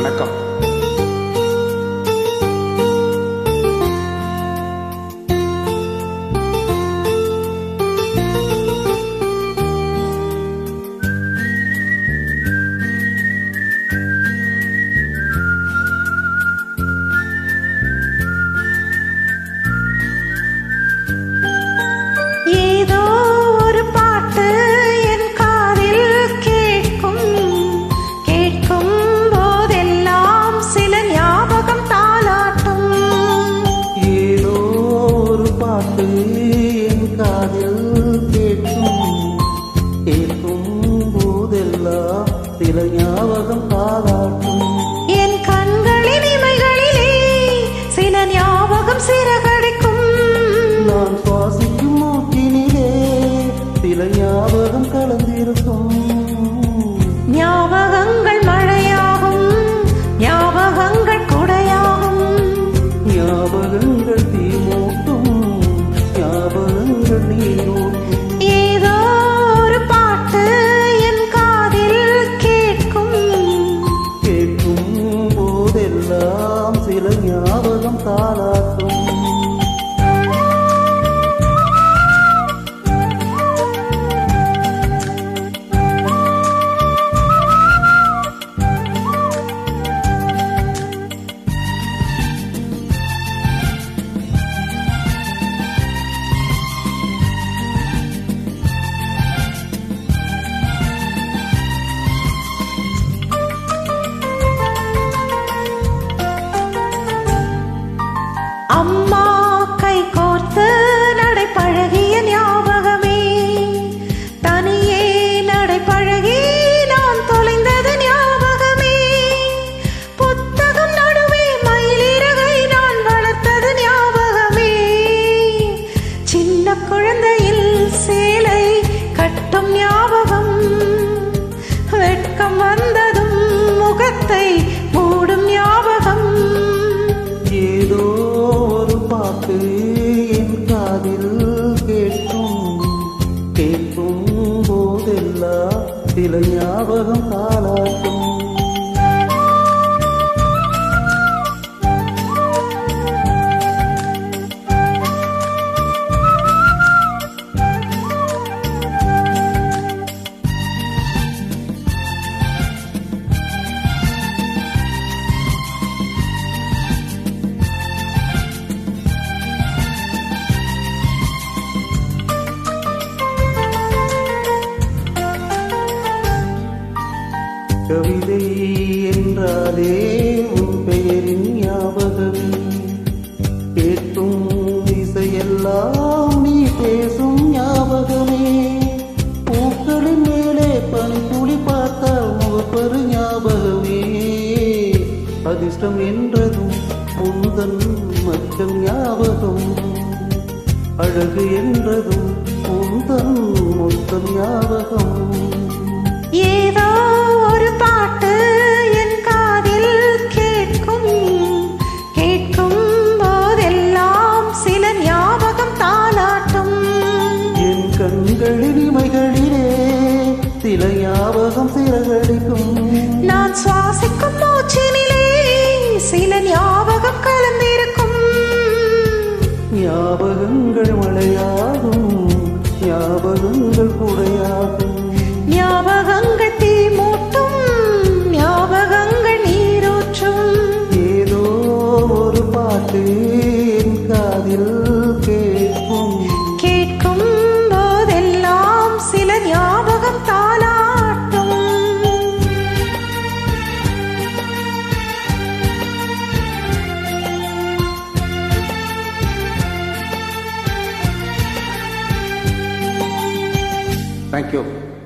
வணக்கம் கேட்கும் போதெல்லாம் சில ஞாபகம் பாராட்டும். என் கண்களின் இமைகளிலே சில ஞாபகம் சிறகடிக்கும். நான் சுவாசிக்கும் மூக்கினிலே சில ஞாபகம் கலந்திருக்கும். ஞாபகங்கள் மழையாகும் ஞாபகங்கள் குடையாகும். ஞாபகங்கள் தீமூட்டும் ஞாபகங்கள் நீரூட்டும் ஞாபகம் வந்ததும் முகத்தை என்றாலே உன் பெயரின் ஞாபகமே கேட்கும் இசையெல்லாம் நீ பேசும் ஞாபகமே. பூக்களின் மேலே பனித்துளி பார்த்தால் முகப்பரு ஞாபகமே. அதிர்ஷ்டம் என்றதும் உந்தன் மச்சம் ஞாபகம். அழகு என்றதும் உந்தன் மொத்தம் ஞாபகம். ஏதோ ஞாபகங்கள் மழையாகும் ஞாபகங்கள் குடையாகும் ஞாபகங்கள் தீ மூட்டும் ஞாபகங்கள் நீரூற்றும். ஏதோ ஒரு பாட்டு காதில் கேட்கும். கேட்கும் போதெல்லாம் சில ஞாபகம் தாளாட்டும் Thank you.